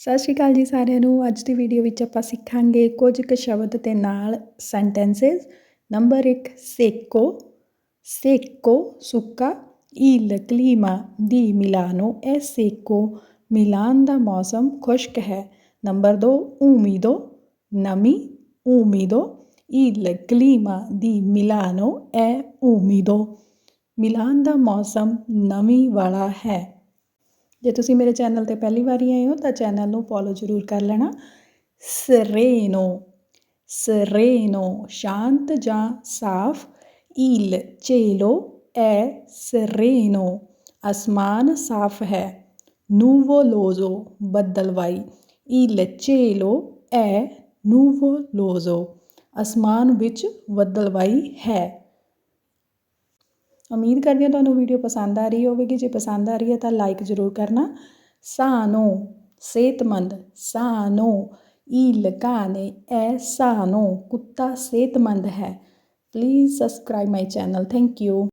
ਸਤਿ ਸ਼੍ਰੀ ਅਕਾਲ ਜੀ ਸਾਰਿਆਂ ਨੂੰ। ਅੱਜ ਦੀ ਵੀਡੀਓ ਵਿੱਚ ਆਪਾਂ ਸਿੱਖਾਂਗੇ ਕੁਝ ਕੁ ਸ਼ਬਦ ਤੇ ਨਾਲ ਸੈਂਟੈਂਸਸ ਨੰਬਰ 1 ਸੇਕੋ। ਸੇਕੋ, ਸੁੱਕਾ। il clima ਦੀ Milano è ਸੇਕੋ, ਮਿਲਾਨ ਦਾ ਮੌਸਮ ਖੁਸ਼ਕ ਹੈ। ਨੰਬਰ 2 ਉਮੀਦੋ ਨਮੀ ਉਮੀਦੋ il clima ਦੀ Milano ਐ umido ਮਿਲਾਨ ਦਾ ਮੌਸਮ ਨਮੀ ਵਾਲਾ ਹੈ। ਜੇ ਤੁਸੀਂ ਮੇਰੇ ਚੈਨਲ ਤੇ ਪਹਿਲੀ ਵਾਰੀ ਆਏ ਹੋ ਤਾਂ ਚੈਨਲ ਨੂੰ ਫੋਲੋ ਜ਼ਰੂਰ ਕਰ ਲੈਣਾ। ਸਰੇਨੋ ਸਰੇਨੋ, ਸ਼ਾਂਤ ਜਾਂ ਸਾਫ਼ il cielo ਐ, ਸਰੇਨੋ, ਅਸਮਾਨ ਸਾਫ਼ ਹੈ nuvoloso ਬੱਦਲਵਾਈ il cielo è ਲੋਜ਼ੋ ਅਸਮਾਨ ਵਿੱਚ ਬੱਦਲਵਾਈ ਹੈ। ਉਮੀਦ ਕਰਦੀ ਹਾਂ ਤੁਹਾਨੂੰ ਵੀਡੀਓ ਪਸੰਦ ਆ ਰਹੀ ਹੋਵੇਗੀ। ਜੇ ਪਸੰਦ ਆ ਰਹੀ ਹੈ ਤਾਂ ਲਾਈਕ ਜ਼ਰੂਰ ਕਰਨਾ। ਸਾਨੋ ਸਿਹਤਮੰਦ, ਸਾਨੋ il cane è sano ਕੁੱਤਾ ਸਿਹਤਮੰਦ ਹੈ। Please subscribe my channel thank you